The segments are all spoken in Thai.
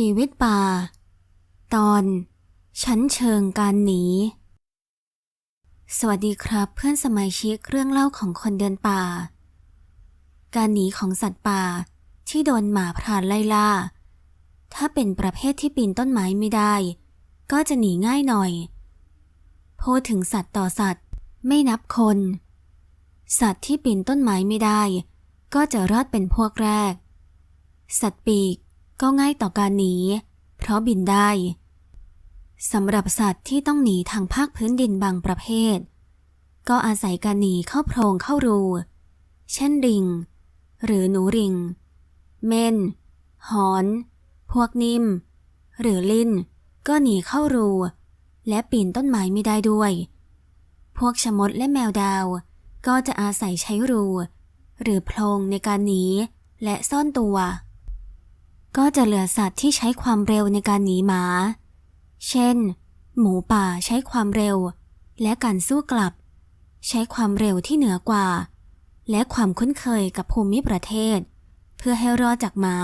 ชีวิตป่า ตอนชั้นเชิงการหนี สวัสดีครับเพื่อนสมาชิกเรื่องเล่าของคนเดินป่า การหนีของสัตว์ป่าที่โดนหมาพรานไล่ล่า ถ้าเป็นประเภทที่ปีนต้นไม้ไม่ได้ ก็จะหนีง่ายหน่อย พูดถึงสัตว์ต่อสัตว์ไม่นับคน สัตว์ที่ปีนต้นไม้ไม่ได้ ก็จะรอดเป็นพวกแรก สัตว์ปีก ก็ง่ายต่อการหนี เพราะบินได้สำหรับสัตว์ที่ต้องหนีทางภาคพื้นดินบางประเภท ก็อาศัยการหนีเข้าโพรงเข้ารู เช่นริง หรือหนูริง เม่น หอน พวกนิ่ม หรือลิ้น ก็หนีเข้ารู และปีนต้นไม้ไม่ได้ด้วย พวกชมดและแมวดาว ก็จะอาศัยใช้รู หรือโพรงในการหนีและซ่อนตัว ก็จะเหลือสัตว์ที่ใช้ความเร็วในการหนีหมา เช่น หมูป่าใช้ความเร็ว และการสู้กลับ ใช้ความเร็วที่เหนือกว่า และความคุ้นเคยกับภูมิประเทศ เพื่อให้รอดจากหมา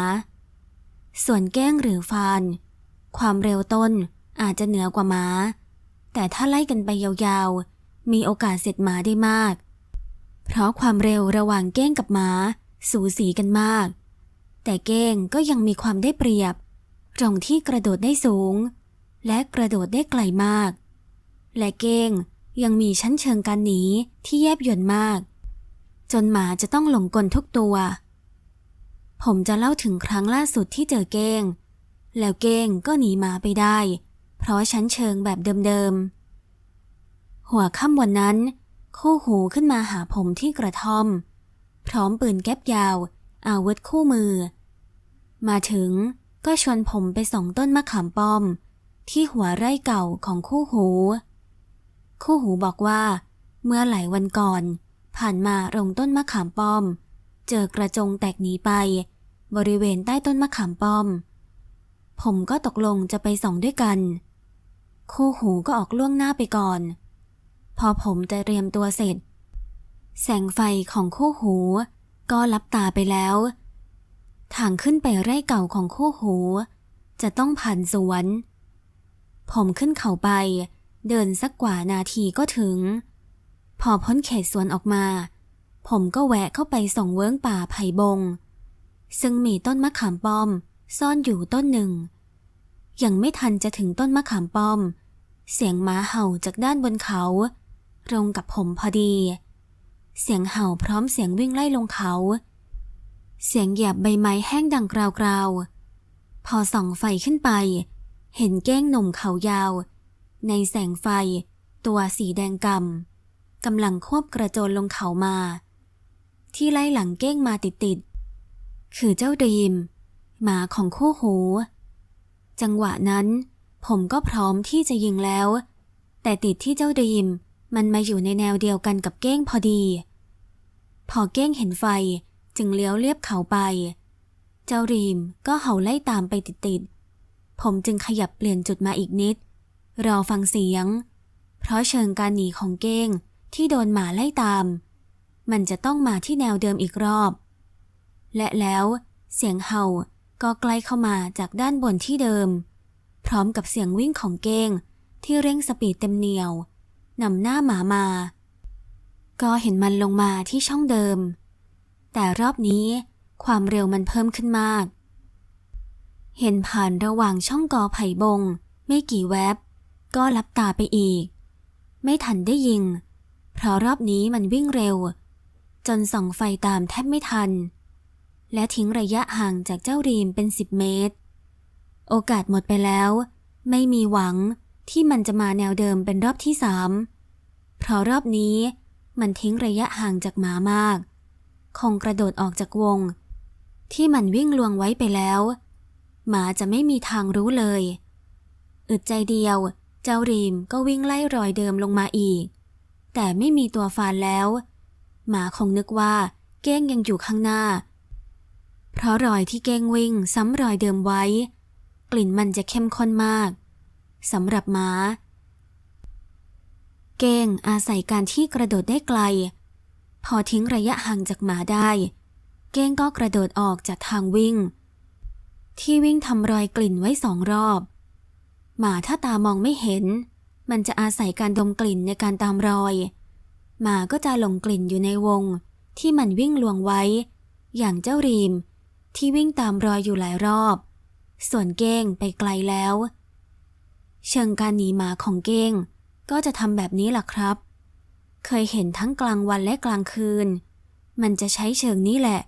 ส่วนแก้งหรือฟานความเร็วต้นอาจจะเหนือกว่าหมา แต่ถ้าไล่กันไปยาวๆ มีโอกาสเสร็จหมาได้มาก เพราะความเร็วระหว่างเก้งกับหมา สูสีกันมาก แต่เก้งก็ยังมีความได้เปรียบตรงที่กระโดดได้สูง และกระโดดได้ไกลมาก และเก้งยังมีชั้นเชิงการหนีที่แยบยลมาก จนหมาจะต้องหลงกลทุกตัว ผมจะเล่าถึงครั้งล่าสุดที่เจอเก้ง แล้วเก้งก็หนีหมาไปได้ เพราะชั้นเชิงแบบเดิมๆ หัวค่ำวันนั้น คู่หูขึ้นมาหาผมที่กระท่อม พร้อมปืนแก๊ปยาว อาวุธคู่มือ มาถึงก็ชวนผมไปส่องต้นมะขามป้อม ที่หัวไร่เก่าของคู่หู คู่หูบอกว่า เมื่อหลายวันก่อน ผ่านมาตรงต้นมะขามป้อม เจอกระจงแตกหนีไป บริเวณใต้ต้นมะขามป้อม ผมก็ตกลงจะไปส่องด้วยกัน คู่หูก็ออกล่วงหน้าไปก่อน พอผมจะเตรียมตัวเสร็จ แสงไฟของคู่หู ก็ลับตาไปแล้ว ทางขึ้นไปไร่เก่าของคู่หู จะต้องผ่านสวน ผมขึ้นเขาไป เดินสักกว่านาทีก็ถึง พอพ้นเขตสวนออกมา ผมก็แวะเข้าไปส่องเวิ้งป่าไผ่บง ซึ่งมีต้นมะขามป้อม ซ่อนอยู่ต้นหนึ่ง ยังไม่ทันจะถึงต้นมะขามป้อม เสียงหมาเห่าจากด้านบนเขาตรงกับผมพอดี เสียงเห่าพร้อมเสียงวิ่งไล่ลงเขา เสียงเหยียบใบไม้แห้งดังกราวๆ พอส่องไฟขึ้นไป เห็นเก้งหนุ่มเขายาว ในแสงไฟ ตัวสีแดงกำกำลังควบกระโจนลงเขามา ที่ไล่หลังเก้งมาติดๆ คือเจ้าดีม หมาของคู่หู จังหวะนั้น ผมก็พร้อมที่จะยิงแล้ว แต่ติดที่เจ้าดีม มันมาอยู่ในแนวเดียวกันกับเก้งพอดี พอเก้งเห็นไฟจึงเลี้ยวเลียบเขาไป เจ้ารีมก็เห่าไล่ตามไปติดๆ ผมจึงขยับเปลี่ยนจุดมาอีกนิด รอฟังเสียง เพราะเชิงการหนีของเก้งที่โดนหมาไล่ตาม มันจะต้องมาที่แนวเดิมอีกรอบ และแล้วเสียงเห่าก็ใกล้เข้ามาจากด้านบนที่เดิม พร้อมกับเสียงวิ่งของเก้งที่เร่งสปีดเต็มเหนียว นำหน้าหมามา ก็เห็นมันลงมาที่ช่องเดิม แต่รอบนี้ความเร็วมันเพิ่มขึ้นมาก เห็นผ่านระหว่างช่องกอไผ่บง ไม่กี่แวบ ก็ลับตาไปอีก ไม่ทันได้ยิง เพราะรอบนี้มันวิ่งเร็ว จนส่องไฟตามแทบไม่ทัน และทิ้งระยะห่างจากเจ้ารีมเป็นสิบเมตร โอกาสหมดไปแล้ว ไม่มีหวัง ที่มันจะมาแนวเดิมเป็นรอบที่สามเพราะรอบนี้มันทิ้งระยะห่างจากหมามาก คงกระโดดออกจากวง ที่มันวิ่งลวงไว้ไปแล้ว หมาจะไม่มีทางรู้เลย อึดใจเดียว เจ้ารีมก็วิ่งไล่รอยเดิมลงมาอีก แต่ไม่มีตัวฟานแล้ว หมาคงนึกว่าเก้งยังอยู่ข้างหน้า เพราะรอยที่เก้งวิ่งซ้ำรอยเดิมไว้ กลิ่นมันจะเข้มข้นมาก สำหรับม้า เก้งอาศัยการที่กระโดดได้ไกล พอทิ้งระยะห่างจากหมาได้ เก้งก็กระโดดออกจากทางวิ่ง ที่วิ่งทำรอยกลิ่นไว้สองรอบ หมาถ้าตามองไม่เห็น มันจะอาศัยการดมกลิ่นในการตามรอย หมาก็จะหลงกลิ่นอยู่ในวง ที่มันวิ่งลวงไว้ อย่างเจ้ารีมที่วิ่งตามรอยอยู่หลายรอบ ส่วนเก้งไปไกลแล้ว เชิงการหนีหมาของเก้ง ก็จะทำแบบนี้ล่ะครับ เคยเห็นทั้งกลางวันและกลางคืน มันจะใช้เชิงนี้แหละ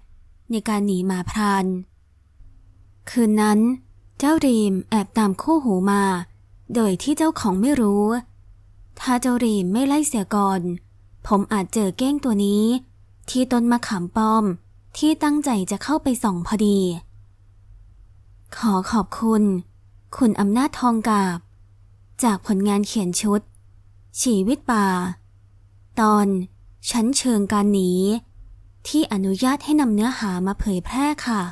ในการหนีหมาพราน คืนนั้น เจ้ารีมแอบตามคู่หูมา โดยที่เจ้าของไม่รู้ ถ้าเจ้ารีมไม่ไล่เสียก่อน ผมอาจเจอเก้งตัวนี้ ที่ต้นมะขามป้อมที่ตั้งใจจะเข้าไปส่องพอดี ขอขอบคุณ คุณอำนาจทองกาบ จากผลงานเขียนชุด ชีวิตป่า ตอนชั้นเชิงการหนีที่อนุญาตให้นำเนื้อหามาเผยแพร่ค่ะ